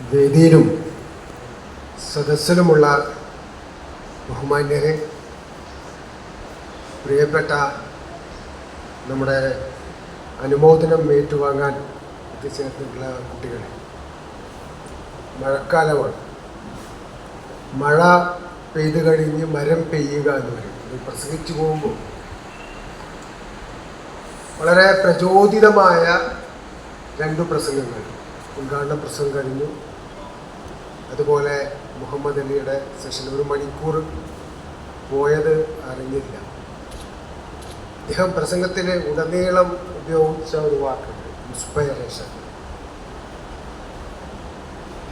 വേദിയിലും സദസ്സിലുമുള്ള ബഹുമാന്യരെ പ്രിയപ്പെട്ട നമ്മുടെ അനുമോദനം ഏറ്റുവാങ്ങാൻ എത്തിച്ചേർന്നിട്ടുള്ള കുട്ടികളെ മഴക്കാലമാണ്. മഴ പെയ്ത് കഴിഞ്ഞ് മരം പെയ്യുക എന്ന് പറയും. ഇത് പ്രസംഗിച്ചു പോകുമ്പോൾ വളരെ പ്രചോദിതമായ രണ്ട് പ്രസംഗങ്ങൾ. ഉദ്ഘാടന പ്രസംഗം കഴിഞ്ഞു. അതുപോലെ മുഹമ്മദ് അലിയുടെ സെഷൻ ഒരു മണിക്കൂർ പോയത് അറിഞ്ഞില്ല. അദ്ദേഹം പ്രസംഗത്തിൽ ഉടനീളം ഉപയോഗിച്ച ഒരു വാക്കുണ്ട് ഇൻസ്പയറേഷൻ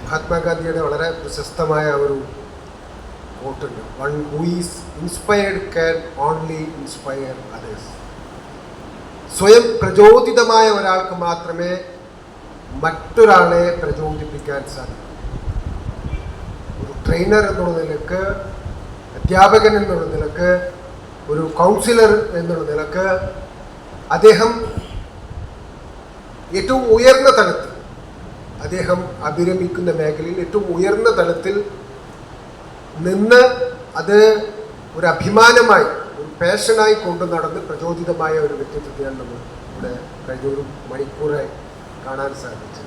മഹാത്മാഗാന്ധിയുടെ വളരെ പ്രശസ്തമായ ഒരു കോട്ടുണ്ട് one who inspired can only inspire others സ്വയം പ്രചോദിതമായ ഒരാൾക്ക് മാത്രമേ മറ്റൊരാളെ പ്രചോദിപ്പിക്കാൻ സാധിക്കും. ഒരു ട്രെയിനർ എന്നുള്ള നിലയ്ക്ക് അധ്യാപകൻ എന്നുള്ള നിലയ്ക്ക് ഒരു കൗൺസിലർ എന്നുള്ള നിലയ്ക്ക് അദ്ദേഹം ഏറ്റവും ഉയർന്ന തലത്തിൽ അദ്ദേഹം അഭിരമിക്കുന്ന മേഖലയിൽ ഏറ്റവും ഉയർന്ന തലത്തിൽ നിന്ന് അത് ഒരു അഭിമാനമായി ഒരു പാഷനായി കൊണ്ടു നടന്ന് പ്രചോദിതമായ ഒരു വ്യക്തിത്വത്തെയാണ് നമ്മൾ ഇവിടെ കഴിഞ്ഞ ഒരു മണിക്കൂറായി കാണാൻ സാധിച്ചത്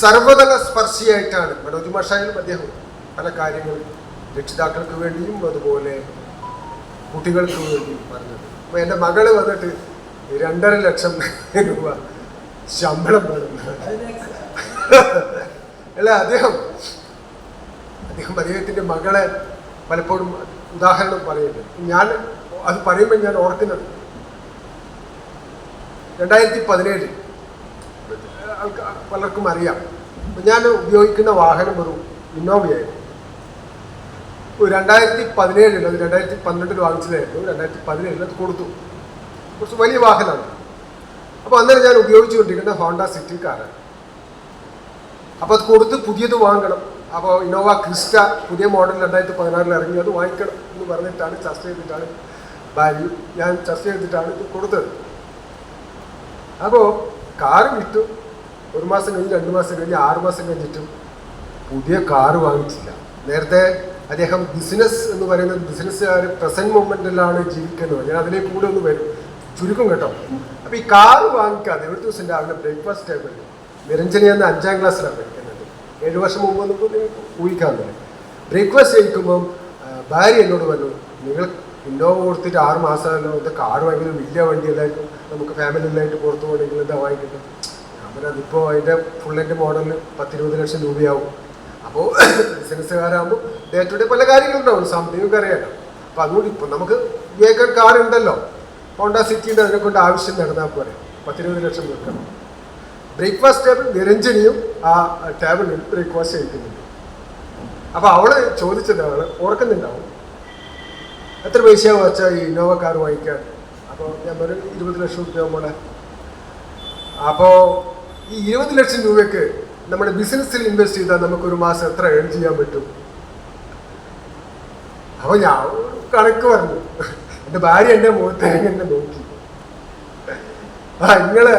സർവതല സ്പർശിയായിട്ടാണ് മനോജ് മാഷായാലും അദ്ദേഹം പല കാര്യങ്ങളും രക്ഷിതാക്കൾക്ക് വേണ്ടിയും അതുപോലെ കുട്ടികൾക്ക് വേണ്ടിയും പറഞ്ഞത്. അപ്പോൾ എന്റെ മകൾ വന്നിട്ട് രണ്ടര ലക്ഷം രൂപ ശമ്പളം വേണം. അല്ല അദ്ദേഹം അദ്ദേഹം അദ്ദേഹത്തിന്റെ മകളെ പലപ്പോഴും ഉദാഹരണം പറയുന്നത് ഞാൻ അത് പറയുമ്പോൾ ഞാൻ ഓർക്കുന്നത് രണ്ടായിരത്തി പതിനേഴിൽ പലർക്കും അറിയാം. ഞാൻ ഉപയോഗിക്കുന്ന വാഹനം ഒരു ഇന്നോവയായിരുന്നു. രണ്ടായിരത്തി പതിനേഴിൽ അത് രണ്ടായിരത്തി പന്ത്രണ്ടിൽ വാങ്ങിച്ചതായിരുന്നു. രണ്ടായിരത്തി പതിനേഴിൽ അത് കൊടുത്തു. കുറച്ച് വലിയ വാഹനമാണ്. അപ്പോൾ അന്നേരം ഞാൻ ഉപയോഗിച്ചുകൊണ്ടിരിക്കുന്ന ഹോണ്ട സിറ്റി കാറാണ്. അപ്പോൾ അത് കൊടുത്ത് പുതിയത് വാങ്ങണം. അപ്പോൾ ഇന്നോവ ക്രിസ്റ്റ പുതിയ മോഡൽ രണ്ടായിരത്തി പതിനാറിൽ ഇറങ്ങി അത് വാങ്ങിക്കണം എന്ന് പറഞ്ഞിട്ടാണ് ചർച്ച ചെയ്തിട്ടാണ് ഭാര്യ ഞാൻ ചർച്ച ചെയ്തിട്ടാണ് ഇത് കൊടുത്തത്. അപ്പോൾ കാറ് വിറ്റു ഒരു മാസം കഴിഞ്ഞ് രണ്ട് മാസം കഴിഞ്ഞ് ആറ് മാസം കഴിഞ്ഞിട്ടും പുതിയ കാറ് വാങ്ങിച്ചില്ല. നേരത്തെ അദ്ദേഹം ബിസിനസ് എന്ന് പറയുന്നത് ബിസിനസ്സുകാർ പ്രസന്റ് മൊമെന്റിലാണ് ജീവിക്കുന്നത്. ഞാൻ അതിലേക്ക് കൂടെ ഒന്ന് വരും. ചുരുക്കം കേട്ടോ. അപ്പോൾ ഈ കാറ് വാങ്ങിക്കാതെ ഒരു ദിവസം രാവിലെ ബ്രേക്ക്ഫാസ്റ്റ് ടൈമിൽ നിരഞ്ജനി എന്ന അഞ്ചാം ക്ലാസ്സിലാണ് പഠിക്കുന്നത്. ഏഴ് വർഷം മുമ്പ് നമുക്ക് ഊഹിക്കാൻ തന്നെ ബ്രേക്ക്ഫാസ്റ്റ് കഴിക്കുമ്പം ഭാര്യ എന്നോട് പറഞ്ഞു നിങ്ങൾ ഇന്നോവ കൊടുത്തിട്ട് ആറ് മാസം ഇത് കാർ വാങ്ങിയത് വലിയ വണ്ടിയല്ലായിരിക്കും നമുക്ക് ഫാമിലി എല്ലായിട്ട് പുറത്തു പോകണമെങ്കിൽ എന്താ വാങ്ങിക്കുന്നത് ഞാൻ അതിപ്പോൾ അതിന്റെ ഫുൾ എന്റെ മോഡലിന് പത്തിരുപത് ലക്ഷം രൂപയാവും. അപ്പോൾ ബിസിനസ്സുകാരാകുമ്പോൾ ഡേ ടു ഡേ പല കാര്യങ്ങളുണ്ടാവും. സാമ്പത്തികമൊക്കെ അറിയാലോ. അപ്പോൾ അതുകൊണ്ട് ഇപ്പം നമുക്ക് വേഗം കാർ ഉണ്ടല്ലോ. ഹോണ്ട സിറ്റിന്റെ അതിനെ കൊണ്ട് ആവശ്യം നടന്നാൽ പോരെ. പത്തിരുപത് ലക്ഷം വെക്കണം ബ്രേക്ക്ഫാസ്റ്റ് ടേബിൾ നിരഞ്ജനിയും ആ ടേബിളിൽ ബ്രേക്ക്ഫാസ്റ്റ് കഴിക്കുന്നുണ്ട്. അപ്പോൾ അവൾ ചോദിച്ചത് അവൾ ഓർക്കുന്നുണ്ടാവും എത്ര പൈസയാവും വെച്ചാൽ ഈ ഇന്നോവ കാർ വാങ്ങിക്കാൻ? അപ്പോൾ ഞാൻ പറയും ഇരുപത് ലക്ഷം രൂപ മോളെ. അപ്പോൾ ഈ ഇരുപത് ലക്ഷം രൂപയ്ക്ക് നമ്മുടെ ബിസിനസ്സിൽ ഇൻവെസ്റ്റ് ചെയ്താൽ നമുക്കൊരു മാസം എത്ര ഏൺ ചെയ്യാൻ പറ്റും? അപ്പോൾ ഞാൻ കണക്ക് പറഞ്ഞു. എന്റെ ഭാര്യ എന്റെ മുഖത്ത് എന്നെ നോക്കി. ആ നിങ്ങളെ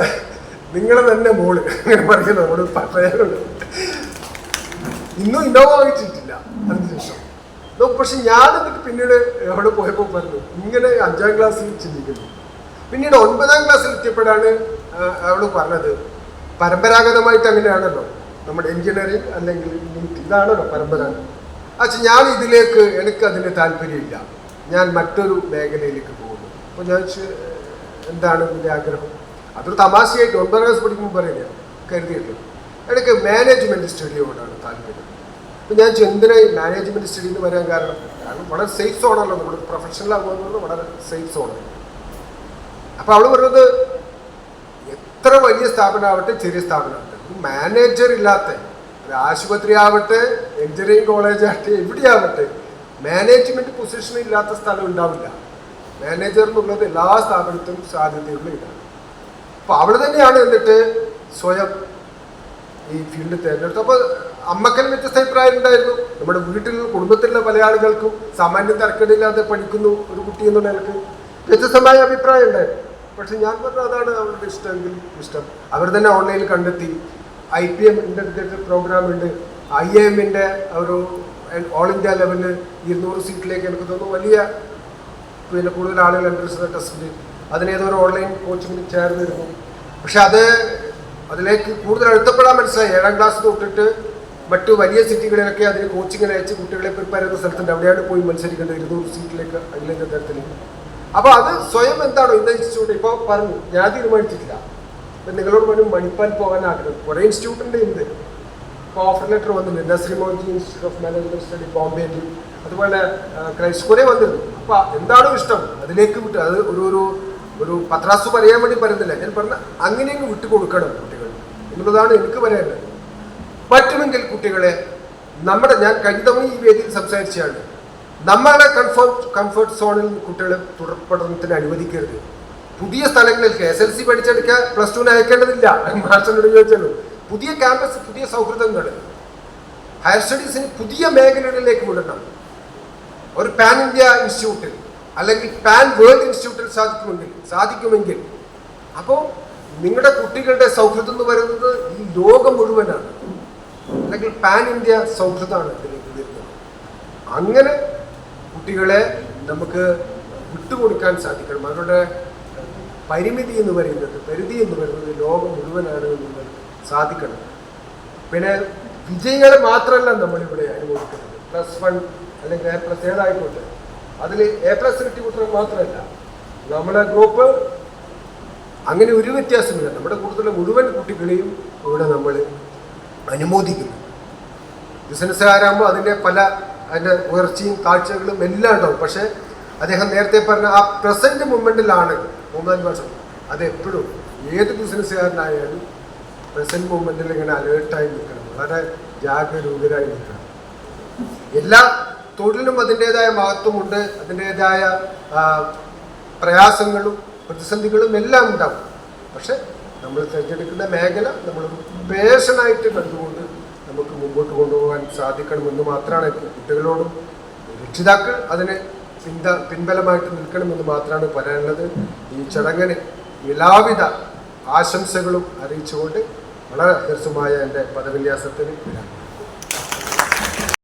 നിങ്ങളെ തന്നെ മോൾ. അങ്ങനെ പറയുന്നത് നമ്മുടെ പറയാനുള്ളത് ഇന്നും ഇന്നോവ നോ, പക്ഷെ ഞാൻ എന്നിട്ട് പിന്നീട് അവിടെ പോയപ്പോൾ പറഞ്ഞു ഇങ്ങനെ അഞ്ചാം ക്ലാസ്സിൽ ചിന്തിക്കുന്നു. പിന്നീട് ഒൻപതാം ക്ലാസ്സിൽ എത്തിയപ്പോഴാണ് അവൾ പറഞ്ഞത് പരമ്പരാഗതമായിട്ട് അങ്ങനെയാണല്ലോ നമ്മുടെ എഞ്ചിനീയറിംഗ് അല്ലെങ്കിൽ ഇതാണല്ലോ പരമ്പരാഗതം അച്ഛൻ ഞാൻ ഇതിലേക്ക് എനിക്ക് അതിന് താല്പര്യമില്ല. ഞാൻ മറ്റൊരു മേഖലയിലേക്ക് പോകുന്നു. അപ്പോൾ ഞാൻ എന്താണ് എന്റെ ആഗ്രഹം? അതൊരു തമാശയായിട്ട് ഒൻപതാം ക്ലാസ് പഠിക്കുമ്പോൾ പറയുന്നത് കരുതിയിട്ടുണ്ട്. എനിക്ക് മാനേജ്മെന്റ് സ്റ്റഡിയോടാണ് താല്പര്യം. അപ്പം ഞാൻ ചെന്തിനായി മാനേജ്മെന്റ് സ്റ്റഡി എന്ന് പറയാൻ കാരണം കാരണം വളരെ സേഫ് സോണല്ലോ നമ്മൾ പ്രൊഫഷണൽ ആകുന്നത് വളരെ സേഫ് സോണാണ് അപ്പോൾ അവൾ പറഞ്ഞത് എത്ര വലിയ സ്ഥാപനമാവട്ടെ ചെറിയ സ്ഥാപനമാവട്ടെ. മാനേജർ ഇല്ലാത്ത ഒരു ആശുപത്രി ആവട്ടെ എഞ്ചിനീയറിംഗ് കോളേജ് ആവട്ടെ എവിടെയാവട്ടെ മാനേജ്മെന്റ് പൊസിഷൻ ഇല്ലാത്ത സ്ഥലം ഉണ്ടാവില്ല. മാനേജർ എന്നുള്ളത് എല്ലാ സ്ഥാപനത്തിനും സാധ്യതയുള്ള ഇതാണ്. അപ്പോൾ അവൾ തന്നെയാണ് എന്നിട്ട് സ്വയം ഈ ഫീൽഡ് തിരഞ്ഞെടുത്തത്. അപ്പോൾ അമ്മക്കൽ വ്യത്യസ്ത അഭിപ്രായം ഉണ്ടായിരുന്നു നമ്മുടെ വീട്ടിൽ കുടുംബത്തിലുള്ള പല ആളുകൾക്കും സാമാന്യം തർക്കമില്ലാതെ പഠിക്കുന്നു ഒരു കുട്ടി എന്നുള്ള നിലയ്ക്ക് വ്യത്യസ്തമായ അഭിപ്രായം ഉണ്ടായിരുന്നു പക്ഷെ ഞാൻ പറഞ്ഞു അതാണ് അവരുടെ ഇഷ്ടമെങ്കിൽ ഇഷ്ടം. അവർ തന്നെ ഓൺലൈനിൽ കണ്ടെത്തി I P M integrated program ഉണ്ട്. ഐ എമ്മിന്റെ ഒരു ഓൾ ഇന്ത്യ ലെവലിൽ ഇരുന്നൂറ് സീറ്റിലേക്ക് എനിക്ക് തോന്നുന്നു വലിയ പിന്നെ കൂടുതൽ ആളുകൾ എൻട്രൻസ് ടെസ്റ്റിൽ അതിനേതോ ഒരു ഓൺലൈൻ കോച്ചിങ്ങിന് ചേർന്നിരുന്നു. പക്ഷെ അത് അതിലേക്ക് കൂടുതൽ എഴുത്തപ്പെടാൻ മനസ്സിലായി. ഏഴാം ക്ലാസ് തൊട്ടിട്ട് മറ്റു വലിയ സിറ്റികളിലൊക്കെ അതിന് കോച്ചിങ്ങിന് അയച്ച് കുട്ടികളെ പ്രിപ്പയർ ചെയ്യുന്ന സ്ഥലത്തുണ്ട്. അവിടെയാണ് പോയി മത്സരിക്കേണ്ടത്. ഇരുന്നൂറ് സീറ്റിലേക്ക് അഖിലേന്ത്യാ തരത്തിൽ അപ്പോൾ അത് സ്വയം എന്താണോ ഇന്ന ഇൻസ്റ്റിറ്റ്യൂട്ട് ഇപ്പോൾ പറഞ്ഞു. ഞാൻ തീരുമാനിച്ചിട്ടില്ല. ഇപ്പം നിങ്ങളോട് വേണം മണിപ്പാൽ പോകാൻ ആഗ്രഹം. കുറേ ഇൻസ്റ്റിറ്റ്യൂട്ടുണ്ട് ഉണ്ട് ഇപ്പോൾ ഓഫർ ലെറ്റർ വന്നിട്ടുണ്ട്. നസ്രി ഇൻസ്റ്റിറ്റ്യൂട്ട് ഓഫ് മാനേജ്മെന്റ് സ്റ്റഡി ബോംബെയിൽ അതുപോലെ ക്രൈസ്റ്റ് കുറേ വന്നിരുന്നു അപ്പോൾ എന്താണോ ഇഷ്ടം. അതിലേക്ക് വിട്ടു അത് ഒരു ഒരു ഒരു പത്രാസ് പറയാൻ വേണ്ടി പറയുന്നില്ല ഞാൻ പറഞ്ഞ അങ്ങനെയങ്ങ് വിട്ടു കൊടുക്കണം കുട്ടികൾ. എന്നുള്ളതാണ് എനിക്ക് പറയാനുള്ളത്. പറ്റുമെങ്കിൽ കുട്ടികളെ നമ്മുടെ ഞാൻ കഴിഞ്ഞ തവണ ഈ വേദിയിൽ സംസാരിച്ചതാണ്. നമ്മളെ കംഫർട്ട് കംഫർട്ട് സോണിൽ കുട്ടികളെ തുടർ അനുവദിക്കരുത്. പുതിയ സ്ഥലങ്ങളിൽ കെ എസ് എൽ സി പഠിച്ചെടുക്കുക പ്ലസ് ടുവിന് അയക്കേണ്ടതില്ല. മാർച്ചിനോട് ചോദിച്ചല്ലോ. പുതിയ ക്യാമ്പസ് പുതിയ സൗഹൃദങ്ങൾ. ഹയർ സ്റ്റഡീസിന് പുതിയ മേഖലകളിലേക്ക് വിടണം. ഒരു പാൻ ഇന്ത്യ ഇൻസ്റ്റിറ്റ്യൂട്ടിൽ അല്ലെങ്കിൽ പാൻ വേൾഡ് ഇൻസ്റ്റിറ്റ്യൂട്ടിൽ സാധിക്കുമെങ്കിൽ സാധിക്കുമെങ്കിൽ. അപ്പോൾ നിങ്ങളുടെ കുട്ടികളുടെ സൗഹൃദം എന്ന് പറയുന്നത് ഈ ലോകം മുഴുവനാണ്. അല്ലെങ്കിൽ പാൻ ഇന്ത്യ സൗഹൃദമാണ് ഇതിലേക്ക് വരുന്നത് അങ്ങനെ കുട്ടികളെ നമുക്ക് വിട്ടുകൊടുക്കാൻ സാധിക്കണം. അവരുടെ പരിമിതി എന്ന് പറയുന്നത് പരിധി എന്ന് പറയുന്നത് ലോകം മുഴുവനാണ് നമ്മൾ സാധിക്കണം. പിന്നെ വിജയികളെ മാത്രമല്ല നമ്മളിവിടെ അനുഭവിക്കുന്നത്. പ്ലസ് വൺ അല്ലെങ്കിൽ എ പ്ലസ് ഏതായിക്കോട്ടെ അതിൽ എ പ്ലസ് കിട്ടിയ കുട്ടികൾ മാത്രമല്ല നമ്മുടെ ഗ്രൂപ്പ് അങ്ങനെ ഒരു വ്യത്യാസമില്ല. നമ്മുടെ കൂടുതലുള്ള മുഴുവൻ കുട്ടികളെയും ഇവിടെ നമ്മൾ അനുമോദിക്കുന്നു. ബിസിനസ്സുകാരാകുമ്പോൾ അതിന്റെ പല അതിന്റെ ഉയർച്ചയും കാഴ്ചകളും എല്ലാം ഉണ്ടാവും. പക്ഷേ അദ്ദേഹം നേരത്തെ പറഞ്ഞ ആ പ്രസന്റ് മൂമെന്റിലാണ് മൂന്നാൽ വർഷം. അത് എപ്പോഴും ഏത് ബിസിനസ്സുകാരനായാലും പ്രസന്റ് മൂമെന്റിൽ ഇങ്ങനെ അലേർട്ടായി നിൽക്കണം. വളരെ ജാഗരൂകരായി നിൽക്കണം. എല്ലാ തൊഴിലിനും അതിന്റെതായ മഹത്വമുണ്ട്. അതിന്റെതായ പ്രയാസങ്ങളും പ്രതിസന്ധികളും എല്ലാം ഉണ്ടാവും. പക്ഷെ നമ്മൾ തിരഞ്ഞെടുക്കുന്ന മേഖല നമ്മൾ പേഷനായിട്ട് കണ്ടുകൊണ്ട് നമുക്ക് മുമ്പോട്ട് കൊണ്ടുപോകാൻ സാധിക്കണമെന്ന് മാത്രമാണ് കുട്ടികളോടും രക്ഷിതാക്കൾ അതിന് പിന്ത പിൻബലമായിട്ട് നിൽക്കണമെന്ന് മാത്രമാണ് പറയാനുള്ളത്. ഈ ചടങ്ങിന് എല്ലാവിധ ആശംസകളും അറിയിച്ചുകൊണ്ട് വളരെ ഹ്രസ്വമായ എന്റെ പദവിന്യാസത്തിന് വിരാമം.